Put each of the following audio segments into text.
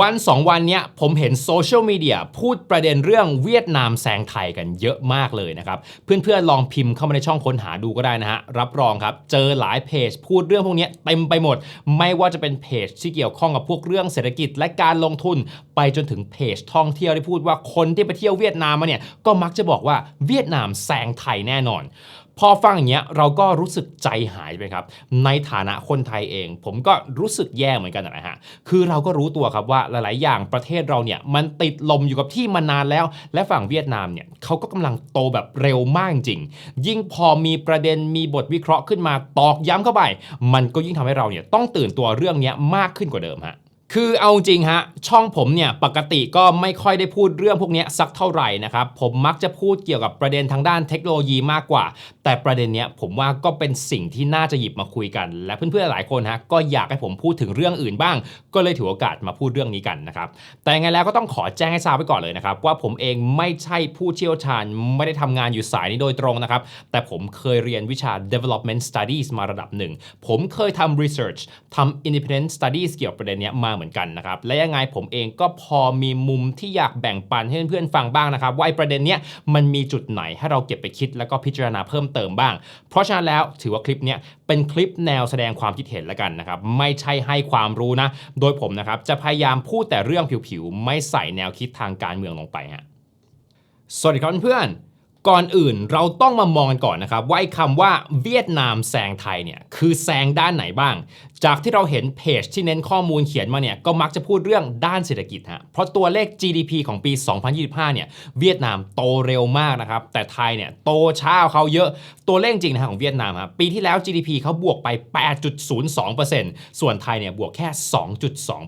วันสองวันเนี้ยผมเห็นโซเชียลมีเดียพูดประเด็นเรื่องเวียดนามแซงไทยกันเยอะมากเลยนะครับ เพื่อนๆลองพิมพ์เข้ามาในช่องค้นหาดูก็ได้นะฮะ รับรองครับ เจอหลายเพจพูดเรื่องพวกนี้เต็มไปหมด ไม่ว่าจะเป็นเพจที่เกี่ยวข้องกับพวกเรื่องเศรษฐกิจและการลงทุน ไปจนถึงเพจท่องเที่ยวที่พูดว่าคนที่ไปเที่ยวเวียดนามมาเนี่ยก็มักจะบอกว่าเวียดนามแซงไทยแน่นอน พอฟังอย่างเงี้ยเราก็รู้สึกใจหายไปครับ ในฐานะคนไทยเอง ผมก็รู้สึกแย่เหมือนกันนะฮะคือเราก็รู้ตัวครับว่าหลาย ๆ อย่างประเทศเราเนี่ยมันติดลมอยู่กับที่มานานแล้ว และฝั่งเวียดนามเนี่ยเขาก็กำลังโตแบบเร็วมากจริง ยิ่งพอมีประเด็นมีบทวิเคราะห์ขึ้นมาตอกย้ำเข้าไป มันก็ยิ่งทำให้เราเนี่ยต้องตื่นตัวเรื่องนี้มากขึ้นกว่าเดิมฮะ คือเอาจริงฮะช่องผมเนี่ยปกติก็ไม่ค่อยได้พูดเรื่องพวกนี้สักเท่าไหร่นะครับผมมักจะพูดเกี่ยวกับประเด็นทางด้านเทคโนโลยีมากกว่า แต่ประเด็นเนี้ยผมว่าก็เป็นสิ่งที่น่าจะหยิบมาคุยกัน และเพื่อนๆหลายคนฮะก็อยากให้ผมพูดถึงเรื่องอื่นบ้าง ก็เลยถือโอกาสมาพูดเรื่องนี้กันนะครับแต่ยังไงแล้วก็ต้องขอแจ้งให้ทราบไว้ก่อนเลยนะครับว่าผมเองไม่ใช่ผู้เชี่ยวชาญ ไม่ได้ทำงานอยู่สายนี้โดยตรงนะครับแต่ผมเคยเรียนวิชา development studies มาระดับหนึ่งผมเคยทำ research ทำ independent studies เกี่ยวกับประเด็นเนี้ยมาเหมือนกันนะครับ และยังไงผมเองก็พอมีมุมที่อยากแบ่งปันให้เพื่อนๆฟังบ้างนะครับ ว่าไอ้ประเด็นเนี้ยมันมีจุดไหนให้เราเก็บไปคิดแล้วก็พิจารณาเพิ่มเติมบ้าง เพราะฉะนั้นแล้วถือว่าคลิปเนี้ยเป็นคลิปแนวแสดงความคิดเห็นแล้วกันนะครับ ไม่ใช่ให้ความรู้นะ โดยผมนะครับจะพยายามพูดแต่เรื่องผิวๆ ไม่ใส่แนวคิดทางการเมืองลงไปฮะสวัสดีครับเพื่อนๆ ก่อนอื่นเราต้องมามองกันก่อนนะครับว่าไอ้คำว่าเวียดนามแซงไทยเนี่ยคือแซงด้านไหนบ้าง จากที่เราเห็นเพจที่เน้นข้อมูลเขียนมาเนี่ยก็มักจะพูดเรื่องด้านเศรษฐกิจฮะเพราะตัวเลข GDP ของปี 2025 เนี่ยเวียดนามโตเร็วมากนะครับแต่ไทยเนี่ยโตช้าเขาเยอะตัวเลขจริงนะของเวียดนามครับปีที่แล้ว GDP เขาบวกไป 8.02%ส่วนไทยเนี่ยบวกแค่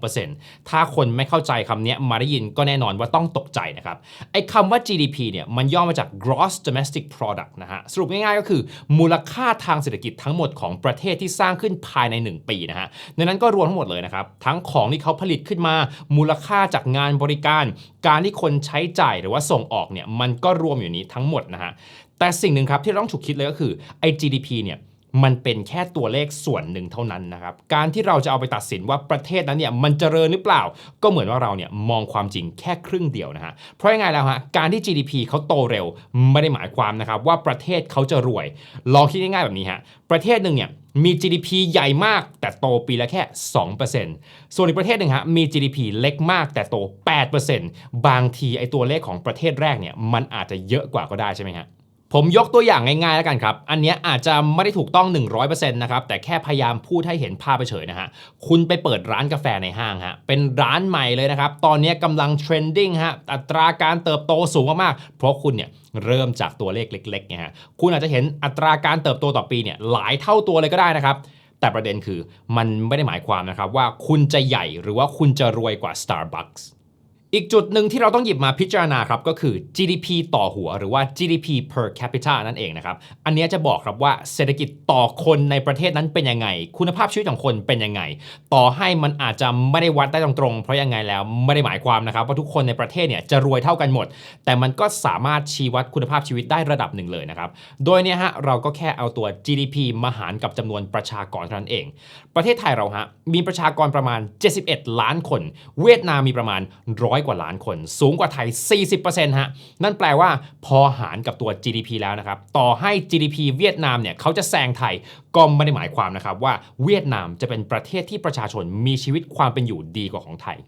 2.2%ถ้าคนไม่เข้าใจคำนี้มาได้ยินก็แน่นอนว่าต้องตกใจนะครับไอ้คำว่า GDP เนี่ยมันย่อมาจาก gross Gross domestic product นะฮะ สรุปง่ายๆก็คือมูลค่าทางเศรษฐกิจทั้งหมดของประเทศที่สร้างขึ้นภายใน 1 ปีนะฮะ ในนั้นก็รวมทั้งหมดเลยนะครับ ทั้งของที่เขาผลิตขึ้นมา มูลค่าจากงานบริการ การที่คนใช้จ่ายหรือว่าส่งออกเนี่ย มันก็รวมอยู่นี้ทั้งหมดนะฮะ แต่สิ่งหนึ่งครับที่ต้องฉุกคิดเลยก็คือไอ้ GDP เนี่ย มันเป็นแค่ตัวเลขส่วนหนึ่งเท่านั้นนะครับ การที่เราจะเอาไปตัดสินว่าประเทศนั้นเนี่ยมันเจริญหรือเปล่า ก็เหมือนว่าเราเนี่ยมองความจริงแค่ครึ่งเดียวนะฮะ เพราะยังไงแล้วฮะ การที่ GDP เขาโตเร็ว ไม่ได้หมายความนะครับว่าประเทศเขาจะรวย ลองคิดง่ายๆแบบนี้ฮะ ประเทศหนึ่งเนี่ยมี GDP ใหญ่มากแต่โตปีละแค่ 2%ส่วนอีกประเทศหนึ่งฮะมี GDP เล็กมากแต่โต 8%บางทีไอตัวเลขของประเทศแรกเนี่ยมันอาจจะเยอะกว่าก็ได้ใช่ไหมฮะ ผมยกตัวอย่างง่ายๆแล้วกันครับ อันนี้อาจจะไม่ได้ถูกต้อง 100%นะครับ แต่แค่พยายามพูดให้เห็นภาพไปเฉยนะฮะ คุณไปเปิดร้านกาแฟในห้างฮะ เป็นร้านใหม่เลยนะครับ ตอนนี้กำลังเทรนดิ้งฮะ อัตราการเติบโตสูงมากๆ เพราะคุณเนี่ยเริ่มจากตัวเลขเล็กๆไงฮะ คุณอาจจะเห็นอัตราการเติบโตต่อปีเนี่ยหลายเท่าตัวเลยก็ได้นะครับแต่ประเด็นคือมันไม่ได้หมายความนะครับว่าคุณจะใหญ่หรือว่าคุณจะรวยกว่า Starbucks อีกจุดหนึ่งที่เราต้องหยิบมาพิจารณาครับก็คือ GDP ต่อหัวหรือว่า GDP per capita นั่นเองนะครับ อันนี้จะบอกครับว่าเศรษฐกิจต่อคนในประเทศนั้นเป็นยังไง คุณภาพชีวิตของคนเป็นยังไง ต่อให้มันอาจจะไม่ได้วัดได้ตรงๆ เพราะยังไงแล้วไม่ได้หมายความนะครับว่าทุกคนในประเทศเนี่ยจะรวยเท่ากันหมด แต่มันก็สามารถชี้วัดคุณภาพชีวิตได้ระดับหนึ่งเลยนะครับ โดยเนี่ยฮะเราก็แค่เอาตัว GDP มาหารกับจำนวนประชากรเท่านั้นเองประเทศไทยเราฮะมีประชากรประมาณ 71 ล้านคน เวียดนามมีประมาณร้อยกว่าล้านคน สูงกว่าไทย 40%ฮะนั่นแปลว่าพอหารกับตัว GDP แล้วนะครับต่อให้ GDP เวียดนามเนี่ยเขาจะแซงไทยก็ไม่ได้หมายความนะครับว่าเวียดนามจะเป็นประเทศที่ประชาชนมีชีวิตความเป็นอยู่ดีกว่าของไทย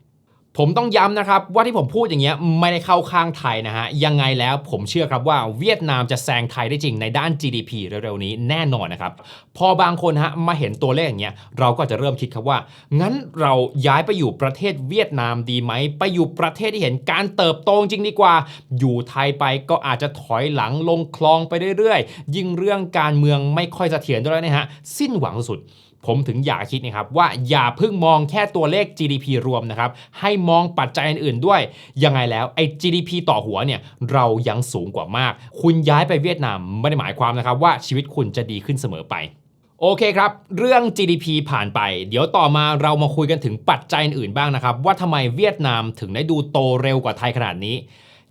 ผมต้องย้ำนะครับว่าที่ผมพูดอย่างเงี้ยไม่ได้เข้าข้างไทยนะฮะยังไงแล้วผมเชื่อครับว่าเวียดนามจะแซงไทยได้จริงในด้าน GDP เร็วๆนี้แน่นอนนะครับพอบางคนฮะมาเห็นตัวเลขอย่างเงี้ยเราก็จะเริ่มคิดครับว่า งั้นเราย้ายไปอยู่ประเทศเวียดนามดีไหม ไปอยู่ประเทศที่เห็นการเติบโตจริงดีกว่า อยู่ไทยไปก็อาจจะถอยหลังลงคลองไปเรื่อยๆ ยิ่งเรื่องการเมืองไม่ค่อยเสถียรด้วยนะฮะสิ้นหวังสุด ผมถึงอยากคิดนะครับว่าอย่าเพิ่งมองแค่ตัวเลข GDP รวมนะครับ ให้มองปัจจัยอื่นๆด้วย ยังไงแล้วไอ้ GDP ต่อหัวเนี่ยเรายังสูงกว่ามาก คุณย้ายไปเวียดนามไม่ได้หมายความนะครับว่าชีวิตคุณจะดีขึ้นเสมอไปโอเคครับ เรื่อง GDP ผ่านไป เดี๋ยวต่อมาเรามาคุยกันถึงปัจจัยอื่นๆบ้างนะครับ ว่าทำไมเวียดนามถึงได้ดูโตเร็วกว่าไทยขนาดนี้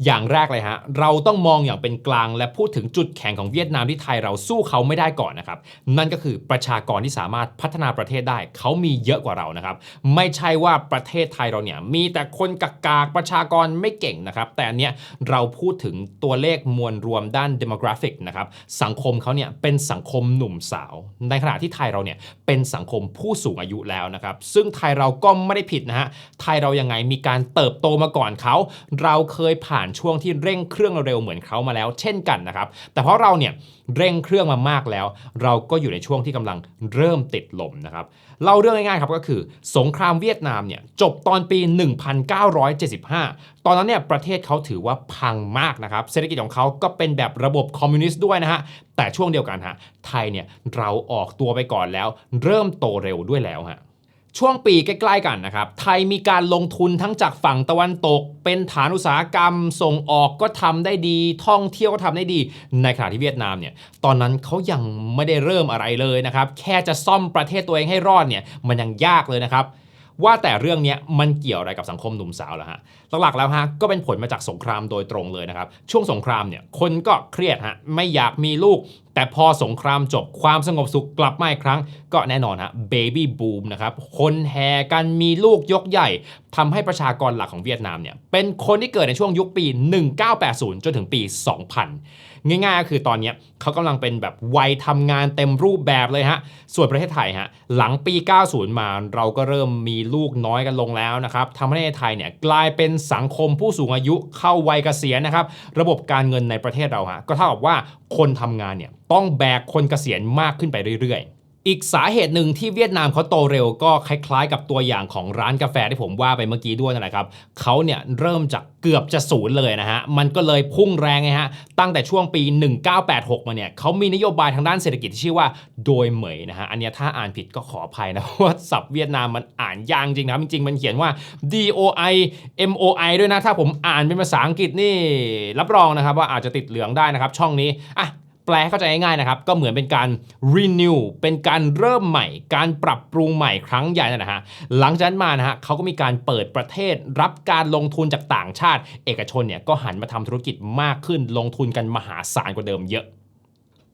อย่างแรกเลยฮะ เราต้องมองอย่างเป็นกลางและพูดถึงจุดแข็งของเวียดนามที่ไทยเราสู้เขาไม่ได้ก่อนนะครับ นั่นก็คือประชากรที่สามารถพัฒนาประเทศได้ เขามีเยอะกว่าเรานะครับ ไม่ใช่ว่าประเทศไทยเราเนี่ยมีแต่คนกากากประชากรไม่เก่งนะครับ แต่อันเนี้ยเราพูดถึงตัวเลขมวลรวมด้าน demographic นะครับ สังคมเขาเนี่ยเป็นสังคมหนุ่มสาว ในขณะที่ไทยเราเนี่ยเป็นสังคมผู้สูงอายุแล้วนะครับ ซึ่งไทยเราก็ไม่ได้ผิดนะฮะ ไทยเรายังไงมีการเติบโตมาก่อนเขา เราเคยผ่านช่วงที่เร่งเครื่องเร็วเหมือนเขามาแล้ว เช่นกันนะครับ แต่เพราะเราเนี่ยเร่งเครื่องมามากแล้ว เราก็อยู่ในช่วงที่กำลังเริ่มติดลมนะครับเล่าเรื่องง่ายๆครับก็คือ สงครามเวียดนามเนี่ยจบตอนปี 1975 ตอนนั้นเนี่ยประเทศเขาถือว่าพังมากนะครับเศรษฐกิจของเขาก็เป็นแบบระบบคอมมิวนิสต์ด้วยนะฮะแต่ช่วงเดียวกันฮะไทยเนี่ยเราออกตัวไปก่อนแล้ว เริ่มโตเร็วด้วยแล้วฮะ ช่วงปีใกล้ๆกันนะครับ ไทยมีการลงทุนทั้งจากฝั่งตะวันตก เป็นฐานอุตสาหกรรม ส่งออกก็ทำได้ดี ท่องเที่ยวก็ทำได้ดี ในขณะที่เวียดนามเนี่ย ตอนนั้นเขายังไม่ได้เริ่มอะไรเลยนะครับ แค่จะซ่อมประเทศตัวเองให้รอดเนี่ย มันยังยากเลยนะครับ ว่าแต่เรื่องนี้มันเกี่ยวอะไรกับสังคมหนุ่มสาวล่ะฮะ หลักๆแล้วฮะ ก็เป็นผลมาจากสงครามโดยตรงเลยนะครับ ช่วงสงครามเนี่ย คนก็เครียดฮะ ไม่อยากมีลูกแต่พอสงครามจบความสงบสุขกลับมาอีกครั้ง ก็แน่นอนฮะเบบี้บูมนะครับคนแห่กันมีลูกยกใหญ่ทำให้ประชากรหลักของเวียดนามเนี่ยเป็นคนที่เกิดในช่วงยุคปี 1980 จนถึงปี 2000 ง่ายๆก็คือตอนนี้เขากำลังเป็นแบบวัยทำงานเต็มรูปแบบเลยฮะส่วนประเทศไทยฮะหลังปี 90 มาเราก็เริ่มมีลูกน้อยกันลงแล้วนะครับทำให้ประเทศไทยเนี่ยกลายเป็นสังคมผู้สูงอายุเข้าวัยเกษียณนะครับระบบการเงินในประเทศเราฮะก็เท่ากับว่าคนทำงานเนี่ยต้องแบกคนเกษียณมากขึ้นไปเรื่อยๆ อีกสาเหตุหนึ่งที่เวียดนามเขาโตเร็วก็คล้ายๆ กับตัวอย่างของร้านกาแฟที่ผมว่าไปเมื่อกี้ด้วยนั่นแหละครับเขาเนี่ยเริ่มจากเกือบจะศูนย์เลยนะฮะ มันก็เลยพุ่งแรงไงฮะ ตั้งแต่ช่วงปี 1986 มาเนี่ยเขามีนโยบายทางด้านเศรษฐกิจที่ชื่อว่าโดยเหมยนะฮะ อันนี้ถ้าอ่านผิดก็ขออภัยนะว่าศัพท์เวียดนามมันอ่านยากจริงนะ จริงๆ มันเขียนว่า D O I M O I ด้วยนะ ถ้าผมอ่านเป็นภาษาอังกฤษนี่ รับรองนะครับว่าอาจจะติดเหลืองได้นะครับช่องนี้ อะ แปลเข้าใจง่ายๆนะครับ ก็เหมือนเป็นการ renew เป็นการเริ่มใหม่ การปรับปรุงใหม่ครั้งใหญ่นั่นนะฮะหลังจากนั้นมานะฮะเขาก็มีการเปิดประเทศรับการลงทุนจากต่างชาติ เอกชนเนี่ยก็หันมาทำธุรกิจมากขึ้น ลงทุนกันมหาศาลกว่าเดิมเยอะ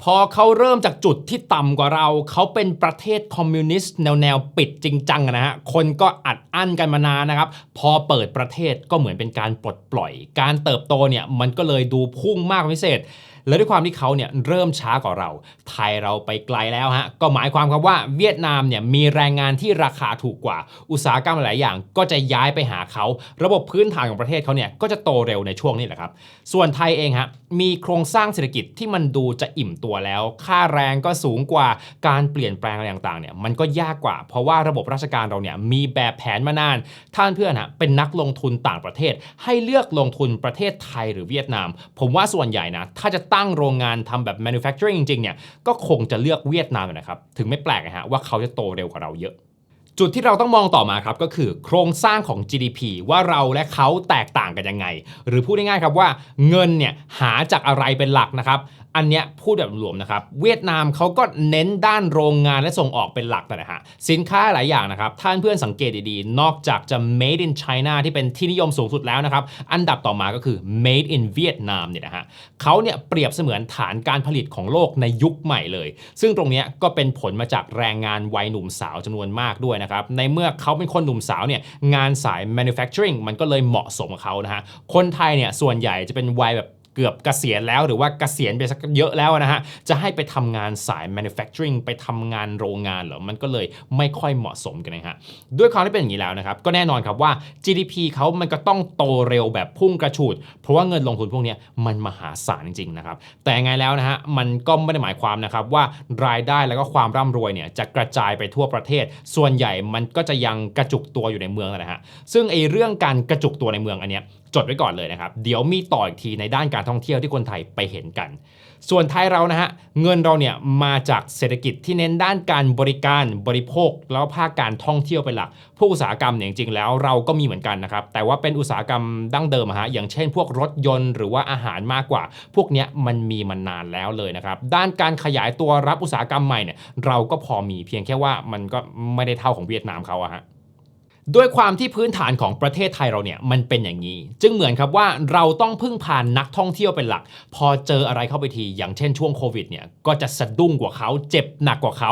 พอเขาเริ่มจากจุดที่ต่ำกว่าเรา เขาเป็นประเทศคอมมิวนิสต์แนวแนวปิดจริงจังนะฮะ คนก็อัดอั้นกันมานานนะครับ พอเปิดประเทศก็เหมือนเป็นการปลดปล่อย การเติบโตเนี่ยมันก็เลยดูพุ่งมากพิเศษ และด้วยความที่เขาเนี่ยเริ่มช้ากว่าเรา ไทยเราไปไกลแล้วฮะ ก็หมายความครับว่าเวียดนามเนี่ยมีแรงงานที่ราคาถูกกว่า อุตสาหกรรมหลายอย่างก็จะย้ายไปหาเขา ระบบพื้นฐานของประเทศเขาเนี่ยก็จะโตเร็วในช่วงนี้แหละครับ ส่วนไทยเองฮะมีโครงสร้างเศรษฐกิจที่มันดูจะอิ่มตัวแล้ว ค่าแรงก็สูงกว่า การเปลี่ยนแปลงอะไรต่างๆเนี่ยมันก็ยากกว่า เพราะว่าระบบราชการเราเนี่ยมีแบบแผนมานาน ท่านเพื่อนฮะเป็นนักลงทุนต่างประเทศ ให้เลือกลงทุนประเทศไทยหรือเวียดนาม ผมว่าส่วนใหญ่นะถ้าจะตั้งโรงงานทำแบบ manufacturing จริงๆเนี่ยก็คงจะเลือกเวียดนามนะครับถึงไม่แปลกนะฮะว่าเขาจะโตเร็วกว่าเราเยอะ จุดที่เราต้องมองต่อมาครับก็คือโครงสร้างของ GDP ว่าเราและเขาแตกต่างกันยังไง หรือพูดง่ายๆครับว่าเงินเนี่ยหาจากอะไรเป็นหลักนะครับ อันเนี้ยพูดแบบรวมนะครับ เวียดนามเขาก็เน้นด้านโรงงานและส่งออกเป็นหลักนะฮะ สินค้าหลายอย่างนะครับ ท่านเพื่อนสังเกตดีๆ นอกจากจะ made in China ที่เป็นที่นิยมสูงสุดแล้วนะครับ อันดับต่อมาก็คือ made in Vietnam เนี่ยนะฮะเขาเนี่ยเปรียบเสมือนฐานการผลิตของโลกในยุคใหม่เลย ซึ่งตรงเนี้ยก็เป็นผลมาจากแรงงานวัยหนุ่มสาวจำนวนมากด้วยนะครับ ในเมื่อเขาเป็นคนหนุ่มสาวเนี่ยงานสาย manufacturing มันก็เลยเหมาะสมกับเขานะฮะ คนไทยเนี่ยส่วนใหญ่จะเป็นวัยแบบ เกือบเกษียณแล้วหรือว่าเกษียณไปสักเยอะแล้วนะฮะ จะให้ไปทำงานสาย manufacturing ไปทำงานโรงงานเหรอ มันก็เลยไม่ค่อยเหมาะสมกันนะฮะ ด้วยความที่เป็นอย่างนี้แล้วนะครับ ก็แน่นอนครับว่า GDP เขามันก็ต้องโตเร็วแบบพุ่งกระฉูด เพราะว่าเงินลงทุนพวกนี้มันมหาศาลจริงๆนะครับ แต่ยังไงแล้วนะฮะ มันก็ไม่ได้หมายความนะครับว่ารายได้แล้วก็ความร่ำรวยเนี่ยจะกระจายไปทั่วประเทศ ส่วนใหญ่มันก็จะยังกระจุกตัวอยู่ในเมืองนะฮะ ซึ่งไอ้เรื่องการกระจุกตัวในเมืองอันเนี้ย จดไว้ก่อนเลยนะครับ เดี๋ยวมีต่ออีกทีในด้านการท่องเที่ยวที่คนไทยไปเห็นกัน ส่วนไทยเรานะฮะเงินเราเนี่ยมาจากเศรษฐกิจที่เน้นด้านการบริการบริโภค แล้วภาคการท่องเที่ยวเป็นหลักพวกอุตสาหกรรมเนี่ยจริงๆแล้วเราก็มีเหมือนกันนะครับแต่ว่าเป็นอุตสาหกรรมดั้งเดิมฮะอย่างเช่น พวกรถยนต์หรือว่าอาหารมากกว่า พวกเนี้ยมันมีมานานแล้วเลยนะครับด้านการขยายตัวรับอุตสาหกรรมใหม่เนี่ยเราก็พอมีเพียงแค่ว่ามันก็ไม่ได้เท่าของเวียดนามเขาอะฮะ ด้วยความที่พื้นฐานของประเทศไทยเราเนี่ยมันเป็นอย่างนี้ จึงเหมือนครับว่าเราต้องพึ่งพานนักท่องเที่ยวเป็นหลัก พอเจออะไรเข้าไปที อย่างเช่นช่วงโควิดเนี่ยก็จะสะดุ้งกว่าเขาเจ็บหนักกว่าเขา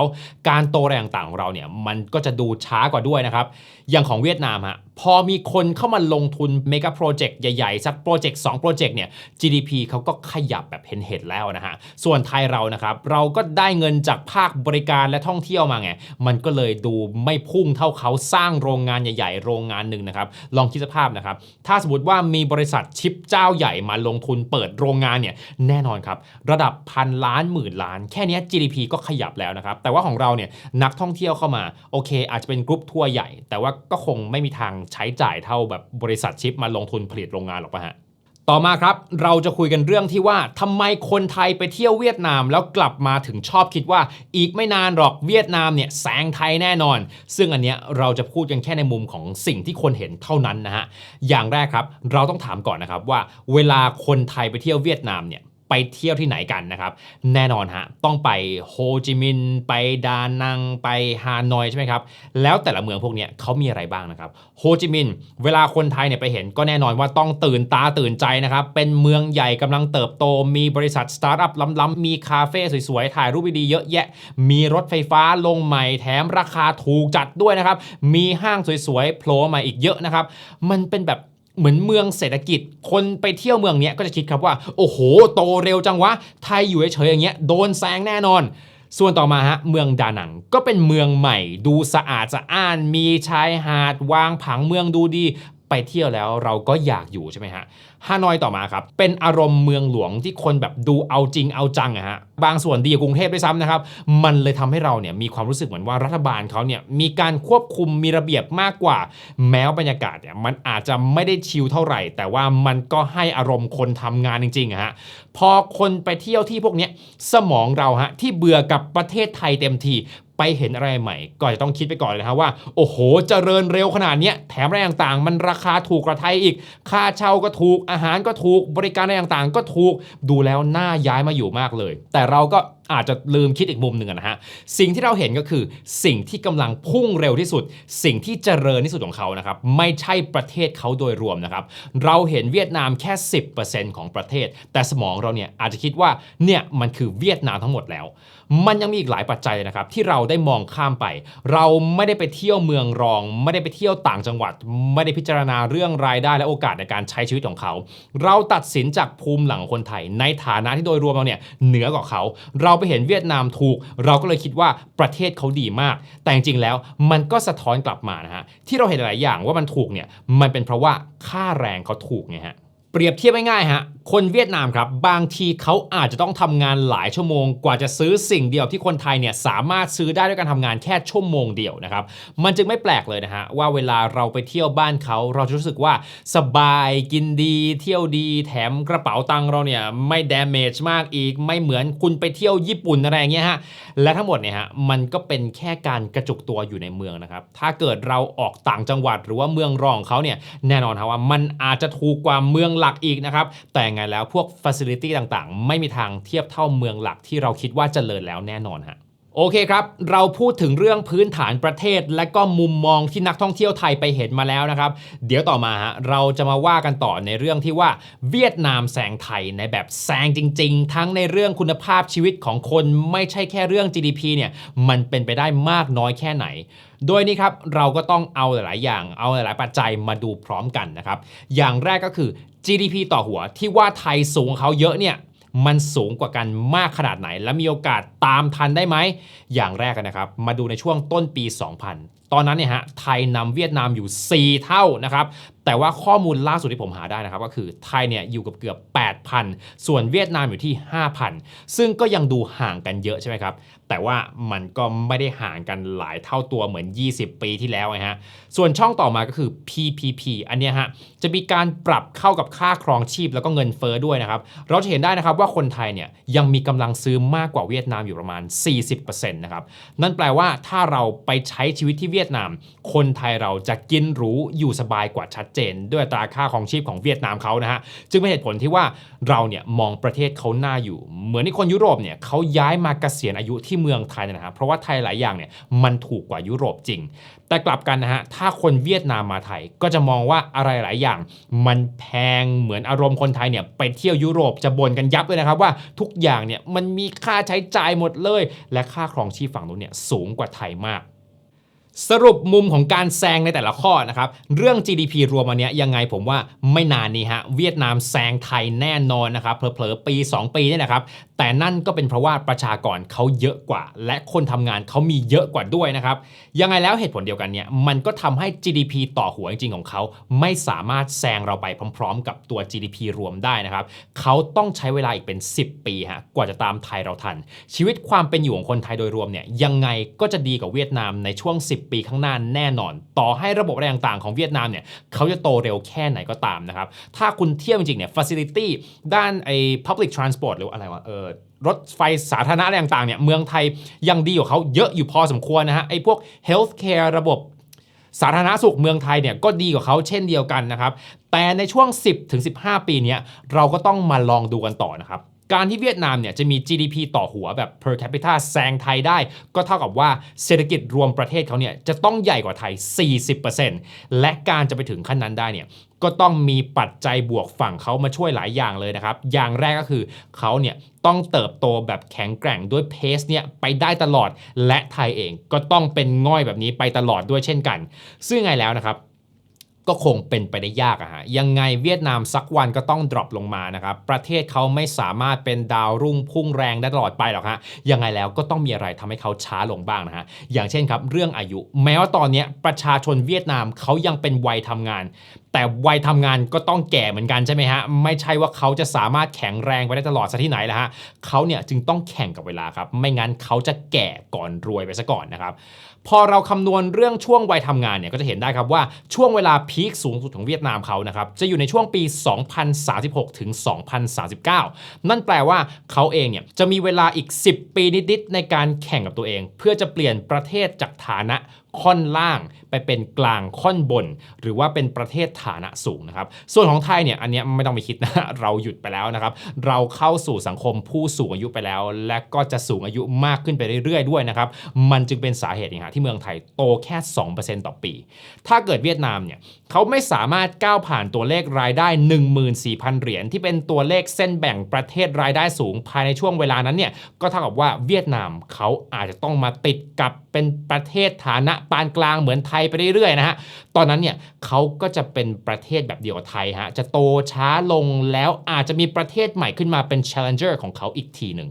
การโตแรงต่างๆของเราเนี่ยมันก็จะดูช้ากว่าด้วยนะครับ อย่างของเวียดนามฮะ พอมีคนเข้ามาลงทุนเมกะโปรเจกต์ใหญ่ ๆ สักโปรเจกต์2โปรเจกต์เนี่ย GDP เขาก็ขยับแบบเห็นเห็นแล้วนะฮะ ส่วนไทยเรานะครับ เราก็ได้เงินจากภาคบริการและท่องเที่ยวมาไง มันก็เลยดูไม่พุ่งเท่าเขาสร้างโรงงานใหญ่ ๆ โรงงานหนึ่งนะครับ ลองคิดสภาพนะครับ ถ้าสมมติว่ามีบริษัทชิปเจ้าใหญ่มาลงทุนเปิดโรงงานเนี่ยแน่นอนครับ ระดับพันล้านหมื่นล้าน แค่นี้ GDP ก็ขยับแล้วนะครับแต่ว่าของเราเนี่ยนักท่องเที่ยวเข้ามาโอเค อาจจะเป็นกรุ๊ปทัวร์ใหญ่ แต่ว่าก็คงไม่มีทางใช้จ่ายเท่าแบบบริษัทชิปมาลงทุนผลิตโรงงานหรอกปะฮะต่อมาครับ เราจะคุยกันเรื่องที่ว่าทำไมคนไทยไปเที่ยวเวียดนาม แล้วกลับมาถึงชอบคิดว่า อีกไม่นานหรอกเวียดนามเนี่ยแซงไทยแน่นอน ซึ่งอันเนี้ยเราจะพูดกันแค่ในมุมของสิ่งที่คนเห็นเท่านั้นนะฮะอย่างแรกครับ เราต้องถามก่อนนะครับว่า เวลาคนไทยไปเที่ยวเวียดนามเนี่ย ไปเที่ยวที่ไหนกันนะครับ แน่นอนฮะต้องไปโฮจิมินห์ไปดานังไปฮานอยใช่ไหมครับ แล้วแต่ละเมืองพวกนี้เขามีอะไรบ้างนะครับโฮจิมินห์เวลาคนไทยเนี่ยไปเห็นก็แน่นอนว่าต้องตื่นตาตื่นใจนะครับ เป็นเมืองใหญ่กำลังเติบโต มีบริษัทสตาร์ทอัพล้ำๆมีคาเฟ่สวยๆ ถ่ายรูปดีๆเยอะแยะ มีรถไฟฟ้าลงใหม่แถมราคาถูกจัดด้วยนะครับ มีห้างสวยๆโผล่มาอีกเยอะนะครับ มันเป็นแบบ เหมือนเมืองเศรษฐกิจ คนไปเที่ยวเมืองเนี้ยก็จะคิดครับว่า โอ้โห โตเร็วจังวะ ไทยอยู่เฉยๆอย่างเงี้ยโดนแซงแน่นอน ส่วนต่อมาฮะ เมืองดานังก็เป็นเมืองใหม่ ดูสะอาดสะอ้าน มีชายหาดวางผังเมืองดูดี ไปเที่ยวแล้วเราก็อยากอยู่ใช่ไหมฮะ ฮานอยต่อมาครับ เป็นอารมณ์เมืองหลวงที่คนแบบดูเอาจริงเอาจังอะฮะบางส่วนดีกว่ากรุงเทพด้วยซ้ำนะครับ มันเลยทำให้เราเนี่ยมีความรู้สึกเหมือนว่ารัฐบาลเขาเนี่ยมีการควบคุมมีระเบียบมากกว่า แม้ว่าบรรยากาศเนี่ยมันอาจจะไม่ได้ชิลเท่าไหร่ แต่ว่ามันก็ให้อารมณ์คนทำงานจริงๆอะฮะพอคนไปเที่ยวที่พวกเนี้ยสมองเราฮะที่เบื่อกับประเทศไทยเต็มที ไปเห็นอะไรใหม่ก็จะต้องคิดไปก่อนเลยนะฮะว่า โอ้โหเจริญเร็วขนาดนี้แถมอะไรต่างๆ มันราคาถูกกว่าไทยอีก ค่าเช่าก็ถูกอาหารก็ถูกบริการอะไรต่างๆ ก็ถูกดูแล้วน่าย้ายมาอยู่มากเลย แต่เราก็ อาจจะลืมคิดอีกมุมหนึ่งนะฮะสิ่งที่เราเห็นก็คือสิ่งที่กำลังพุ่งเร็วที่สุด สิ่งที่เจริญที่สุดของเขานะครับไม่ใช่ประเทศเขาโดยรวมนะครับเราเห็นเวียดนามแค่ 10%ของประเทศ แต่สมองเราเนี่ยอาจจะคิดว่าเนี่ยมันคือเวียดนามทั้งหมดแล้ว มันยังมีอีกหลายปัจจัยนะครับที่เราได้มองข้ามไป เราไม่ได้ไปเที่ยวเมืองรอง ไม่ได้ไปเที่ยวต่างจังหวัด ไม่ได้พิจารณาเรื่องรายได้และโอกาสในการใช้ชีวิตของเขา เราตัดสินจากภูมิหลังคนไทย ในฐานะที่โดยรวมเราเนี่ยเหนือกว่าเขา เราไปเห็นเวียดนามถูก เราก็เลยคิดว่าประเทศเขาดีมาก แต่จริงๆแล้วมันก็สะท้อนกลับมานะฮะที่เราเห็นหลายอย่างว่ามันถูกเนี่ยมันเป็นเพราะว่าค่าแรงเขาถูกไงฮะ เปรียบเทียบง่ายๆฮะ คนเวียดนามครับ บางทีเขาอาจจะต้องทำงานหลายชั่วโมง กว่าจะซื้อสิ่งเดียวที่คนไทยเนี่ยสามารถซื้อได้ด้วยการทำงานแค่ชั่วโมงเดียวนะครับ มันจึงไม่แปลกเลยนะฮะว่าเวลาเราไปเที่ยวบ้านเขาเราจะรู้สึกว่าสบายกินดี เที่ยวดีแถมกระเป๋าตังค์เราเนี่ยไม่ด a เมจมากอีกไม่เหมือนคุณไปเที่ยวญี่ปุ่นอะไรอย่างเงี้ยฮะและทั้งหมดเนี่ยฮะมันก็เป็นแค่การกระจุกตัวอยู่ในเมืองนะครับถ้าเกิดเราออกต่างจังหวัดหรือว่าเมืองรองเขาเนี่ยแน่นอนครับว่ามันอาจจะถูกกว่าเมืองหลักอีกนะครับ แต่งไงแล้วพวกฟัสซิลิตี้ต่างๆ ไม่มีทางเทียบเท่าเมืองหลักที่เราคิดว่าเจริญแล้วแน่นอนฮะ โอเคครับ เราพูดถึงเรื่องพื้นฐานประเทศ และก็มุมมองที่นักท่องเที่ยวไทยไปเห็นมาแล้วนะครับ เดี๋ยวต่อมาฮะเราจะมาว่ากันต่อในเรื่องที่ว่าเวียดนามแซงไทยในแบบแซงจริง ๆ ทั้งในเรื่องคุณภาพชีวิตของคนไม่ใช่แค่เรื่อง GDP เนี่ยมันเป็นไปได้มากน้อยแค่ไหน โดยนี้ครับเราก็ต้องเอาหลาย ๆ อย่างเอาหลาย ๆ ปัจจัยมาดูพร้อมกันนะครับ อย่างแรกก็คือ GDP ต่อหัวที่ว่าไทยสูงเขาเยอะเนี่ย มันสูงกว่ากันมากขนาดไหน และมีโอกาสตามทันได้ไหม อย่างแรกกันนะครับ มาดูในช่วงต้นปี 2000 ตอนนั้นเนี่ยฮะไทยนำเวียดนามอยู่ 4 เท่านะครับแต่ว่าข้อมูลล่าสุดที่ผมหาได้นะครับก็คือไทยเนี่ยอยู่กับเกือบ 8,000 ส่วนเวียดนามอยู่ที่ 5,000 ซึ่งก็ยังดูห่างกันเยอะใช่ไหมครับ แต่ว่ามันก็ไม่ได้ห่างกันหลายเท่าตัวเหมือน 20 ปีที่แล้วนะฮะส่วนช่องต่อมาก็คือ PPP อันเนี้ยฮะจะมีการปรับเข้ากับค่าครองชีพแล้วก็เงินเฟ้อด้วยนะครับ เราจะเห็นได้นะครับว่าคนไทยเนี่ยยังมีกำลังซื้อมากกว่าเวียดนามอยู่ประมาณ 40%นะครับนั่นแปลว่าถ้าเราไปใช้ชีวิตที่เวียดนาม คนไทยเราจะกินรู้อยู่สบายกว่าชัดเจน ด้วยตราค่าของชีพของเวียดนามเขานะฮะจึงเป็นเหตุผลที่ว่าเราเนี่ยมองประเทศเขาหน้าอยู่ เหมือนที่คนยุโรปเนี่ยเขาย้ายมาเกษียณอายุที่เมืองไทยนะครับเพราะว่าไทยหลายอย่างเนี่ยมันถูกกว่ายุโรปจริง แต่กลับกันนะฮะถ้าคนเวียดนามมาไทยก็จะมองว่าอะไรหลายอย่าง มันแพงเหมือนอารมณ์คนไทยเนี่ยไปเที่ยวยุโรปจะบ่นกันยับเลยนะครับว่าทุกอย่างเนี่ยมันมีค่าใช้จ่ายหมดเลย และค่าครองชีพฝั่งนู้นเนี่ยสูงกว่าไทยมาก สรุปมุมของการแซงในแต่ละข้อนะครับ เรื่อง GDP รวมอันเนี้ยยังไงผมว่าไม่นานนี้ฮะเวียดนามแซงไทยแน่นอนนะครับเผลอๆปี 2 ปีเนี่ยนะครับ แต่นั่นก็เป็นเพราะว่าประชากรเขาเยอะกว่า และคนทำงานเขามีเยอะกว่าด้วยนะครับ ยังไงแล้วเหตุผลเดียวกันเนี่ยมันก็ทำให้ GDP ต่อหัวจริงๆของเขาไม่สามารถแซงเราไปพร้อม ๆ กับตัว GDP รวมได้นะครับเขาต้องใช้เวลาอีกเป็น 10 ปีฮะกว่าจะตามไทยเราทัน ชีวิตความเป็นอยู่ของคนไทยโดยรวมเนี่ยยังไงก็จะดีกว่าเวียดนามในช่วง 10ปีข้างหน้าแน่นอน ต่อให้ระบบอะไรต่างๆของเวียดนามเนี่ยเขาจะโตเร็วแค่ไหนก็ตามนะครับ ถ้าคุณเทียบจริงๆเนี่ย facility ด้านไอ้ public transport หรืออะไรวะเออรถไฟสาธารณะอะไรต่างๆเนี่ยเมืองไทยยังดีกว่าเขาเยอะอยู่พอสมควรนะฮะไอ้พวก healthcare ระบบสาธารณสุขเมืองไทยเนี่ยก็ดีกว่าเขาเช่นเดียวกันนะครับ แต่ในช่วง 10-15 ปีเนี้ยเราก็ต้องมาลองดูกันต่อนะครับ การที่เวียดนามเนี่ยจะมี GDP ต่อหัวแบบ per capita แซงไทยได้ ก็เท่ากับว่าเศรษฐกิจรวมประเทศเขาเนี่ยจะต้องใหญ่กว่าไทย 40%และการจะไปถึงขั้นนั้นได้เนี่ยก็ต้องมีปัจจัยบวกฝั่งเขามาช่วยหลายอย่างเลยนะครับ อย่างแรกก็คือเขาเนี่ยต้องเติบโตแบบแข็งแกร่งด้วยเพสเนี่ยไปได้ตลอด และไทยเองก็ต้องเป็นง่อยแบบนี้ไปตลอดด้วยเช่นกัน ซึ่งไงแล้วนะครับ ก็คงเป็นไปได้ยากอะฮะยังไงเวียดนามสักวันก็ต้องดรอปลงมานะครับประเทศเขาไม่สามารถเป็นดาวรุ่งพุ่งแรงได้ตลอดไปหรอกฮะยังไงแล้วก็ต้องมีอะไรทำให้เขาช้าลงบ้างนะฮะอย่างเช่นครับเรื่องอายุ แม้ว่าตอนนี้ประชาชนเวียดนามเขายังเป็นวัยทำงาน แต่วัยทำงานก็ต้องแก่เหมือนกันใช่ไหมฮะไม่ใช่ว่าเขาจะสามารถแข็งแรงไปได้ตลอดซะที่ไหนล้วฮะเขาเนี่ยจึงต้องแข่งกับเวลาครับไม่งั้นเขาจะแก่ก่อนรวยไปซะก่อนนะครับพอเราคำนวณเรื่องช่วงวัยทำงานเนี่ยก็จะเห็นได้ครับว่าช่วงเวลาพีคสูงสุดของเวียดนามเขานะครับจะอยู่ในช่วงปี 2036 ถึง 2039 นั่นแปลว่าเขาเองเนี่ยจะมีเวลาอีก 10 ปีนิดๆในการแข่งกับตัวเอง เพื่อจะเปลี่ยนประเทศจากฐานะ ค่อนล่างไปเป็นกลางค่อนบน หรือว่าเป็นประเทศฐานะสูงนะครับ ส่วนของไทยเนี่ยอันเนี้ยไม่ต้องไปคิดนะเราหยุดไปแล้วนะครับ เราเข้าสู่สังคมผู้สูงอายุไปแล้ว และก็จะสูงอายุมากขึ้นไปเรื่อยๆ ด้วยนะครับ มันจึงเป็นสาเหตุนะฮะที่เมืองไทยโตแค่ 2%ต่อปี ถ้าเกิดเวียดนามเนี่ยเขาไม่สามารถก้าวผ่านตัวเลขรายได้ 14,000 เหรียญที่เป็นตัวเลขเส้นแบ่งประเทศรายได้สูงภายในช่วงเวลานั้นเนี่ยก็เท่ากับว่าเวียดนามเขาอาจจะต้องมาติดกับเป็นประเทศฐานะปานกลางเหมือนไทยไปเรื่อยๆนะฮะตอนนั้นเนี่ยเขาก็จะเป็นประเทศแบบเดียวกับไทยฮะจะโตช้าลงแล้วอาจจะมีประเทศใหม่ขึ้นมาเป็น challenger ของเขาอีกทีหนึ่ง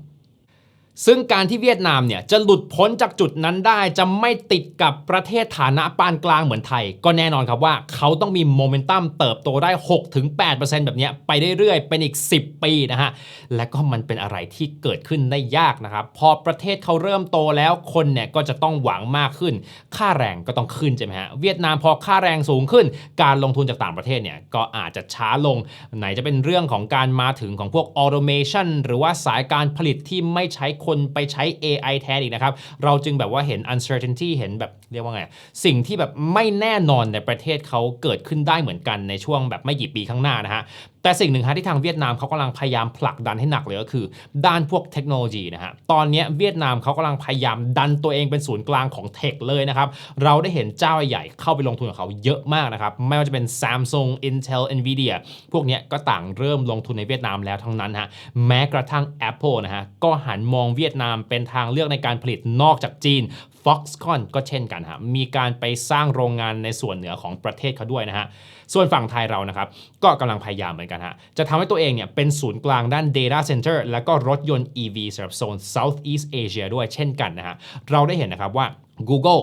ซึ่งการที่เวียดนามเนี่ยจะหลุดพ้นจากจุดนั้นได้จะไม่ติดกับประเทศฐานะปานกลางเหมือนไทย ก็แน่นอนครับว่าเขาต้องมีโมเมนตัมเติบโตได้ 6-8%แบบเนี้ไปเรื่อยๆ เป็นอีก 10 ปีนะฮะ และก็มันเป็นอะไรที่เกิดขึ้นได้ยากนะครับ พอประเทศเขาเริ่มโตแล้วคนเนี่ยก็จะต้องหวังมากขึ้น ค่าแรงก็ต้องขึ้นใช่ไหมฮะ เวียดนามพอค่าแรงสูงขึ้น การลงทุนจากต่างประเทศเนี่ยก็อาจจะช้าลง ไหนจะเป็นเรื่องของการมาถึงของพวกออโตเมชันหรือว่าสายการผลิตที่ไม่ใช้คนไปใช้ AI แทนอีกนะครับ เราจึงแบบว่าเห็น uncertainty เห็นแบบเรียกว่าไง สิ่งที่แบบไม่แน่นอนในประเทศเขาเกิดขึ้นได้เหมือนกันในช่วงแบบไม่กี่ปีข้างหน้านะฮะ แต่สิ่งหนึ่งฮะที่ทางเวียดนามเขากำลังพยายามผลักดันให้หนักเลยก็คือ ด้านพวกเทคโนโลยีนะฮะตอนนี้เวียดนามเขากำลังพยายามดันตัวเองเป็นศูนย์กลางของเทคเลยนะครับเราได้เห็นเจ้าใหญ่เข้าไปลงทุนกับเขาเยอะมากนะครับไม่ว่าจะเป็น Samsung Intel Nvidia พวกนี้ก็ต่างเริ่มลงทุนในเวียดนามแล้วทั้งนั้นฮะแม้กระทั่ง Apple นะฮะก็หันมองเวียดนามเป็นทางเลือกในการผลิตนอกจากจีน Foxconn ก็เช่นกันฮะ มีการไปสร้างโรงงานในส่วนเหนือของประเทศเขาด้วยนะฮะ ส่วนฝั่งไทยเรานะครับ ก็กำลังพยายามเหมือนกันฮะ จะทำให้ตัวเองเนี่ยเป็นศูนย์กลางด้าน Data Center แล้วก็รถยนต์ EV สำหรับโซน Southeast Asia ด้วยเช่นกันนะฮะ เราได้เห็นนะครับว่า Google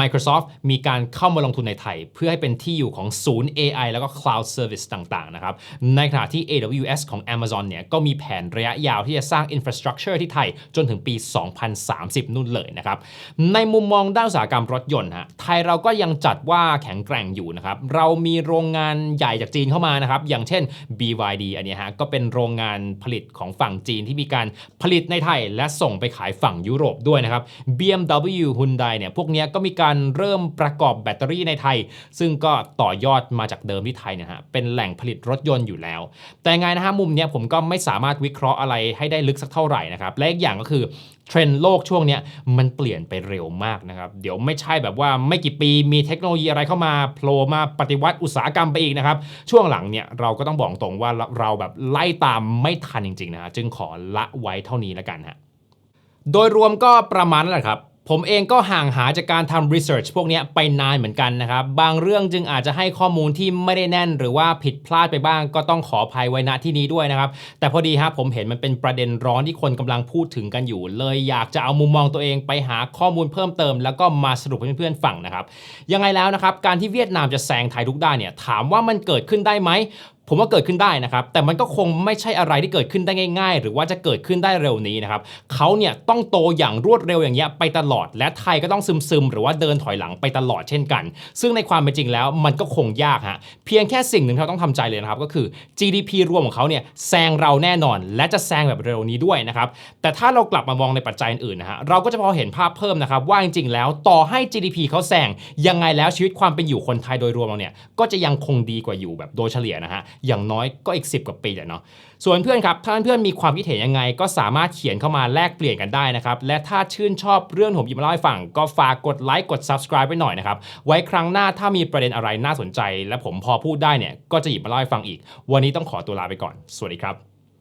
Microsoft มีการเข้ามาลงทุนในไทย เพื่อให้เป็นที่อยู่ของศูนย์ AI แล้วก็ Cloud Service ต่างๆ นะครับ ในขณะที่ AWS ของ Amazon เนี่ยก็มีแผนระยะยาวที่จะสร้าง Infrastructure ที่ไทย จนถึงปี 2030 นู่นเลยนะครับ ในมุมมองด้านอุตสาหกรรมรถยนต์ฮะไทยเราก็ยังจัดว่าแข็งแกร่งอยู่นะครับ เรามีโรงงานใหญ่จากจีนเข้ามานะครับ อย่างเช่น BYD อันนี้ฮะก็เป็นโรงงานผลิตของฝั่งจีนที่มีการผลิตในไทย และส่งไปขายฝั่งยุโรปด้วยนะครับ BMW Hyundai เนี่ยพวกนี้ก็มีการเริ่มประกอบแบตเตอรี่ในไทย ซึ่งก็ต่อยอดมาจากเดิมที่ไทยเนี่ยฮะเป็นแหล่งผลิตรถยนต์อยู่แล้ว แต่งไงนะฮะมุมเนี้ยผมก็ไม่สามารถวิเคราะห์อะไรให้ได้ลึกสักเท่าไหร่นะครับและอีกอย่างก็คือเทรนด์โลกช่วงนี้มันเปลี่ยนไปเร็วมากนะครับ เดี๋ยวไม่ใช่แบบว่าไม่กี่ปีมีเทคโนโลยีอะไรเข้ามาโผล่มาปฏิวัติอุตสาหกรรมไปอีกนะครับ ช่วงหลังเนี่ยเราก็ต้องบอกตรงว่าเราเราแบบไล่ตามไม่ทันจริงๆนะฮะจึงขอละไว้เท่านี้แล้วกันฮะโดยรวมก็ประมาณนั้นแหละครับ ผมเองก็ห่างหายจากการทำ research พวกนี้ไปนานเหมือนกันนะครับ บางเรื่องจึงอาจจะให้ข้อมูลที่ไม่ได้แน่น หรือว่าผิดพลาดไปบ้าง ก็ต้องขออภัยไว้ณที่นี้ด้วยนะครับ แต่พอดีฮะผมเห็นมันเป็นประเด็นร้อนที่คนกำลังพูดถึงกันอยู่ เลยอยากจะเอามุมมองตัวเองไปหาข้อมูลเพิ่มเติม แล้วก็มาสรุปให้เพื่อนๆฟังนะครับยังไงแล้วนะครับการที่เวียดนามจะแซงไทยทุกด้านเนี่ยถามว่ามันเกิดขึ้นได้ไหม ผมว่าเกิดขึ้นได้นะครับ แต่มันก็คงไม่ใช่อะไรที่เกิดขึ้นได้ง่าย ๆ หรือว่าจะเกิดขึ้นได้เร็วนี้นะครับเขาเนี่ยต้องโตอย่างรวดเร็วอย่างเงี้ยไปตลอด และไทยก็ต้องซึมๆ หรือว่าเดินถอยหลังไปตลอดเช่นกัน ซึ่งในความเป็นจริงแล้วมันก็คงยากฮะเพียงแค่สิ่งหนึ่งที่เราต้องทำใจเลยนะครับก็คือ GDP รวมของเขาเนี่ยแซงเราแน่นอน และจะแซงแบบเร็วนี้ด้วยนะครับแต่ถ้าเรากลับมามองในปัจจัยอื่นนะฮะเราก็จะพอเห็นภาพเพิ่มนะครับว่าจริงๆแล้วต่อให้ GDP เขาแซงยังไงแล้วชีวิตความเป็นอยู่คนไทยโดยรวมเราเนี่ยก็จะยังคงดีกว่าอยู่แบบโดยเฉลี่ยนะฮะอย่างน้อยก็อีก 10 กว่าปีแหละเนาะส่วนเพื่อนครับ ถ้าเพื่อนมีความคิดเห็นยังไง ก็สามารถเขียนเข้ามาแลกเปลี่ยนกันได้นะครับ และถ้าชื่นชอบเรื่องผมหยิบมาเล่าให้ฟัง ก็ฝากกดไลค์กด subscribe ไปหน่อยนะครับ ไว้ครั้งหน้าถ้ามีประเด็นอะไรน่าสนใจ และผมพอพูดได้เนี่ยก็จะหยิบมาเล่าให้ฟังอีก วันนี้ต้องขอตัวลาไปก่อน สวัสดีครับ